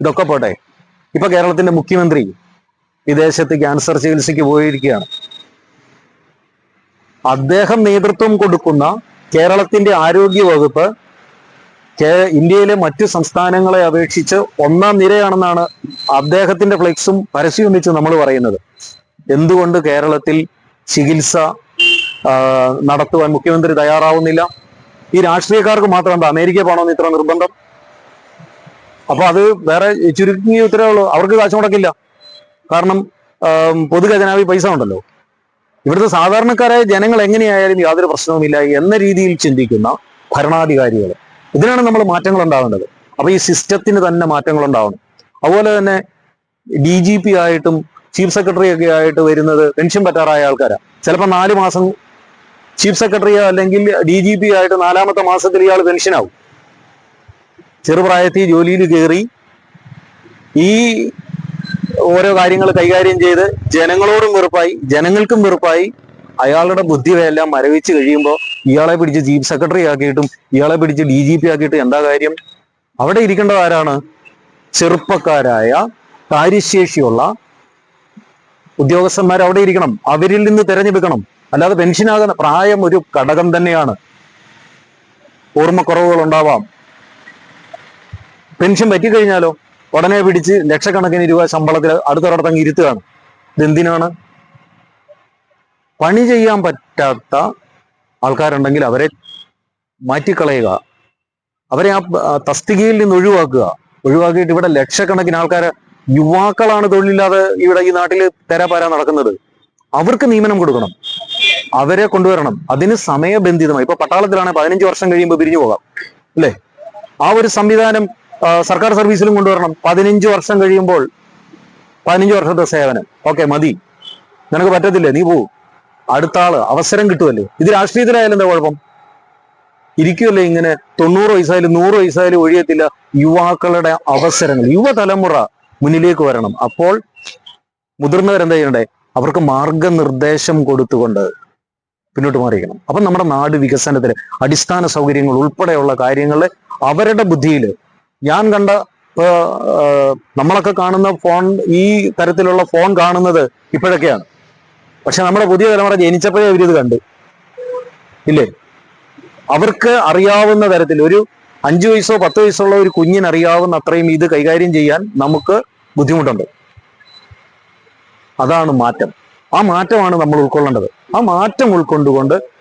ഇതൊക്കെ പോട്ടെ. ഇപ്പൊ കേരളത്തിന്റെ മുഖ്യമന്ത്രി വിദേശത്ത് ക്യാൻസർ ചികിത്സയ്ക്ക് പോയിരിക്കുകയാണ്. അദ്ദേഹം നേതൃത്വം കൊടുക്കുന്ന കേരളത്തിന്റെ ആരോഗ്യ വകുപ്പ് ഇന്ത്യയിലെ മറ്റു സംസ്ഥാനങ്ങളെ അപേക്ഷിച്ച് ഒന്നാം നിരയാണെന്നാണ് അദ്ദേഹത്തിന്റെ ഫ്ലെക്സും പരസ്യവും വെച്ച് നമ്മൾ പറയുന്നത്. എന്തുകൊണ്ട് കേരളത്തിൽ ചികിത്സ നടത്തുവാൻ മുഖ്യമന്ത്രി തയ്യാറാവുന്നില്ല? ഈ രാഷ്ട്രീയക്കാർക്ക് മാത്രം എന്താ അമേരിക്ക പോകണമെന്ന് ഇത്ര നിർബന്ധം? അപ്പൊ അത് വേറെ ചുരുക്കി ഉത്തരവേ ഉള്ളൂ. അവർക്ക് കാശ് മുടക്കില്ല. കാരണം പൊതുഖജനാവി പൈസ ഉണ്ടല്ലോ. ഇവിടുത്തെ സാധാരണക്കാരായ ജനങ്ങൾ എങ്ങനെയായാലും യാതൊരു പ്രശ്നവുമില്ല എന്ന രീതിയിൽ ചിന്തിക്കുന്ന ഭരണാധികാരികൾ. ഇതിനാണ് നമ്മൾ മാറ്റങ്ങൾ ഉണ്ടാവേണ്ടത് അപ്പൊ ഈ സിസ്റ്റത്തിന് തന്നെ മാറ്റങ്ങൾ ഉണ്ടാവണം. അതുപോലെ തന്നെ ഡി ജി പി ആയിട്ടും ചീഫ് സെക്രട്ടറി ഒക്കെ ആയിട്ട് വരുന്നത് പെൻഷൻ പറ്റാറായ ആൾക്കാരാ. ചിലപ്പോൾ നാല് മാസം ചീഫ് സെക്രട്ടറിയോ അല്ലെങ്കിൽ ഡി ജി പി ആയിട്ട് നാലാമത്തെ മാസത്തിൽ ഇയാൾ പെൻഷനാവും. ചെറുപ്രായത്തിൽ ജോലിയിൽ കയറി ഈ ഓരോ കാര്യങ്ങൾ കൈകാര്യം ചെയ്ത് ജനങ്ങളോടും വെറുപ്പായി ജനങ്ങൾക്കും വെറുപ്പായി അയാളുടെ ബുദ്ധിയെല്ലാം മരവിച്ച് കഴിയുമ്പോൾ ഇയാളെ പിടിച്ച് ചീഫ് സെക്രട്ടറി ആക്കിയിട്ടും ഇയാളെ പിടിച്ച് ഡി ജി പി ആക്കിയിട്ടും എന്താ കാര്യം? അവിടെ ഇരിക്കേണ്ടത് ആരാണ്? ചെറുപ്പക്കാരായ കാര്യശേഷിയുള്ള ഉദ്യോഗസ്ഥന്മാർ അവിടെ ഇരിക്കണം. അവരിൽ നിന്ന് തെരഞ്ഞെടുക്കണം. അല്ലാതെ പെൻഷനാകുന്ന പ്രായം ഒരു ഘടകം തന്നെയാണ്. ഓർമ്മക്കുറവുകൾ ഉണ്ടാവാം. പെൻഷൻ പറ്റിക്കഴിഞ്ഞാലോ ഉടനെ പിടിച്ച് ലക്ഷക്കണക്കിന് രൂപ ശമ്പളത്തിൽ അടുത്തൊരിടത്തങ്ങ് ഇരുത്തുകയാണ്. ഇതെന്തിനാണ് പണി ചെയ്യാൻ പറ്റാത്ത ആൾക്കാരുണ്ടെങ്കിൽ അവരെ മാറ്റിക്കളയുക. അവരെ ആ തസ്തികയിൽ നിന്ന് ഒഴിവാക്കുക. ഒഴിവാക്കിയിട്ട് ഇവിടെ ലക്ഷക്കണക്കിന് ആൾക്കാരെ യുവാക്കളാണ് തൊഴിലില്ലാതെ ഇവിടെ ഈ നാട്ടിൽ തെരാപാര നടക്കുന്നത്. അവർക്ക് നിയമനം കൊടുക്കണം. അവരെ കൊണ്ടുവരണം. അതിന് സമയബന്ധിതമായി. ഇപ്പൊ പട്ടാളത്തിലാണെങ്കിൽ പതിനഞ്ച് വർഷം കഴിയുമ്പോൾ പിരിഞ്ഞു പോകാം. അല്ലേ? ആ ഒരു സംവിധാനം സർക്കാർ സർവീസിലും കൊണ്ടുവരണം. പതിനഞ്ച് വർഷം കഴിയുമ്പോൾ പതിനഞ്ച് വർഷത്തെ സേവനം. ഓക്കെ മതി. നിനക്ക് പറ്റത്തില്ലേ? നീ പോവും. അടുത്ത ആൾ അവസരം കിട്ടുമല്ലേ ഇത് രാഷ്ട്രീയത്തിലായാലും എന്താ കുഴപ്പം? ഇരിക്കുമല്ലേ ഇങ്ങനെ തൊണ്ണൂറ് വയസ്സായാലും നൂറ് വയസ്സായാലും ഒഴിയത്തില്ല യുവാക്കളുടെ അവസരങ്ങൾ. യുവതലമുറ മുന്നിലേക്ക് വരണം. അപ്പോൾ മുതിർന്നവരെന്താ ചെയ്യണ്ടേ? അവർക്ക് മാർഗനിർദ്ദേശം കൊടുത്തുകൊണ്ട് പിന്നോട്ട് മാറിയിരിക്കണം. അപ്പം നമ്മുടെ നാട് വികസനത്തിന് അടിസ്ഥാന സൗകര്യങ്ങൾ ഉൾപ്പെടെയുള്ള കാര്യങ്ങളിൽ അവരുടെ ബുദ്ധിയിൽ ഞാൻ കണ്ട നമ്മളൊക്കെ കാണുന്ന ഫോൺ ഈ തരത്തിലുള്ള ഫോൺ കാണുന്നത് ഇപ്പോഴൊക്കെയാണ്. പക്ഷെ നമ്മുടെ പുതിയ തലമുറ ജനിച്ചപ്പോഴേ അവരിത് കണ്ട്. ഇല്ലേ? അവർക്ക് അറിയാവുന്ന തരത്തിൽ ഒരു അഞ്ചു വയസ്സോ പത്ത് വയസ്സോ ഉള്ള ഒരു കുഞ്ഞിന് അറിയാവുന്ന അത്രയും ഇത് കൈകാര്യം ചെയ്യാൻ നമുക്ക് ബുദ്ധിമുട്ടുണ്ട്. അതാണ് മാറ്റം. ആ മാറ്റമാണ് നമ്മൾ ഉൾക്കൊള്ളേണ്ടത്. ആ മാറ്റം ഉൾക്കൊണ്ടുകൊണ്ട്